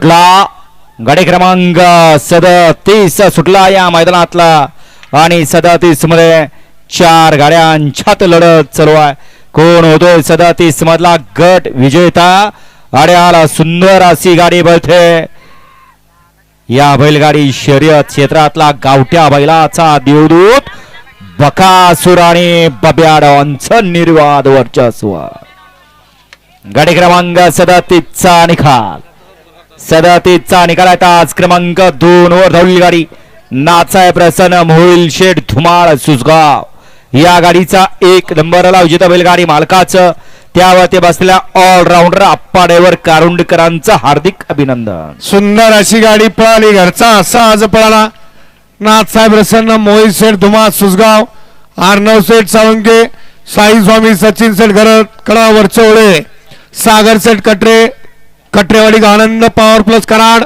सुटला. गाडी क्रमांक सदतीस सुटला या मैदानातला. आणि सदतीसमध्ये चार गाड्यांच्यात लढत चालू आहे. कोण होतोय सदतीस मधला गट विजेता? आड्याला सुंदर अशी गाडी बळते या बैलगाडी शर्यत क्षेत्रातला गावठ्या बैलाचा देवदूत बकासूर आणि बब्याडांचं निर्वाद वर्चस्व. गाडी क्रमांक सदतीसचा निखाल सदतीसचा निकाल आहे आज क्रमांक दोन वर धावली गाडी. नाचाय प्रसन्न मोहिल शेठ धुमाळ सुसगाव या गाडीचा एक नंबरला विजेता बैलगाडी मालकाचं. त्यावरती बसलेल्या ऑलराऊंडर आप्पा ड्रायव्हर कारुंडकरांचं हार्दिक अभिनंदन. सुंदर अशी गाडी पळाली. घरचा असा आज पळाला. नाथसाहेब प्रसन्न मोहित शेठ धुमा सुसगाव अर्णव शेठ सावंके साई स्वामी सचिन शेठ घर कडा वरचवळे सागर शेठ कटरे. Katarewadi Anand power plus Karad.